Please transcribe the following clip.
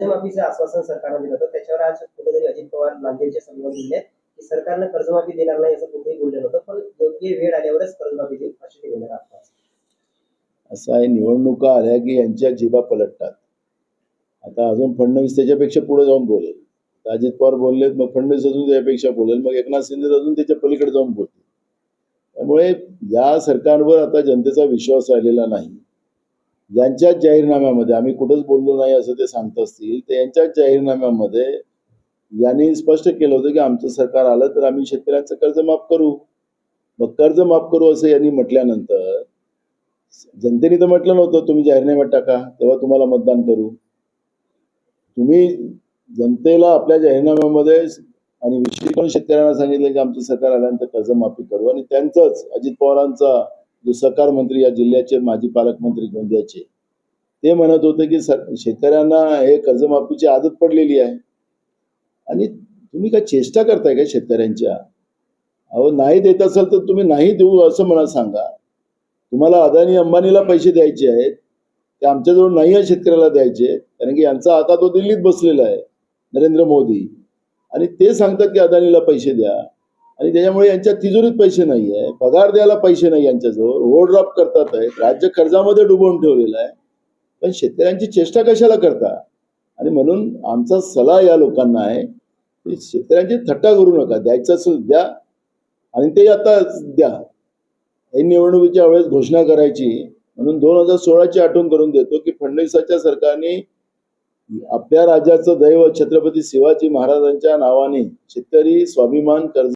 कर्जमाफीचं आश्वासन सरकारनं दिलं होतं. त्याच्यावर आज कुठेतरी अजित पवार नांदेडच्या सभेवर दिले की सरकारनं कर्जमाफी देणार नाही असं कुठेही बोललं नव्हतं. पण योग्य वेळ आल्यावरच कर्जमाफी देईल अशी ते बोलणार असं आहे निवडणुका आल्या की यांच्या जिबा पलटतात. आता अजून फडणवीस त्याच्यापेक्षा पुढे जाऊन बोलेल. अजित पवार बोललेत मग फडणवीस अजून त्याच्यापेक्षा बोलेल मग एकनाथ शिंदे अजून त्याच्या पलीकडे जाऊन बोलतील. त्यामुळे या सरकारवर आता जनतेचा विश्वास राहिलेला नाही. यांच्याच जाहीरनाम्यामध्ये आम्ही कुठंच बोललो नाही असं ते सांगत असतील तर यांच्याच जाहीरनाम्यामध्ये यांनी स्पष्ट केलं होतं की आमचं सरकार आलं तर आम्ही शेतकऱ्यांचं कर्ज माफ करू. मग कर्ज माफ करू असं यांनी म्हटल्यानंतर जनतेने तर म्हटलं नव्हतं तुम्ही जाहीरनाम्यात टाका तेव्हा तुम्हाला मतदान करू. तुम्ही जनतेला आपल्या जाहीरनाम्यामध्ये आणि विशेष करून शेतकऱ्यांना सांगितलं की आमचं सरकार आल्यानंतर कर्जमाफी करू. आणि त्यांचंच अजित पवारांचा जो सहकार मंत्री या जिल्ह्याचे माजी पालकमंत्री गोंदियाचे ते म्हणत होते की शेतकऱ्यांना हे कर्जमाफीची आदत पडलेली आहे. आणि तुम्ही काय चेष्टा करताय का शेतकऱ्यांच्या? अहो नाही देत असाल तर तुम्ही नाही देऊ असं मला सांगा. तुम्हाला अदानी अंबानीला पैसे द्यायचे आहेत. ते आमच्याजवळ नाही आहे शेतकऱ्याला द्यायचे. कारण की यांचा आता तो दिल्लीत बसलेला आहे नरेंद्र मोदी. आणि ते सांगतात की अदानीला पैसे द्या. आणि त्याच्यामुळे यांच्या तिजोरीत पैसे नाही आहे पगार द्यायला पैसे नाही यांच्याजवळ ओव्हरड्राफ्ट करतात आहेत राज्य कर्जामध्ये डुबवून ठेवलेलं आहे. पण शेतकऱ्यांची चेष्टा कशाला करता? आणि म्हणून आमचा सल्ला या लोकांना आहे की शेतकऱ्यांची थट्टा करू नका द्यायचं असेल द्या आणि ते आता द्या. हे निवडणुकीच्या वेळेस घोषणा करायची म्हणून दोन हजार सोळाची आठवण करून देतो की फडणवीसाच्या सरकारने आपल्या राज्याचं दैव छत्रपती शिवाजी महाराजांच्या नावाने शेतकरी स्वाभिमान कर्ज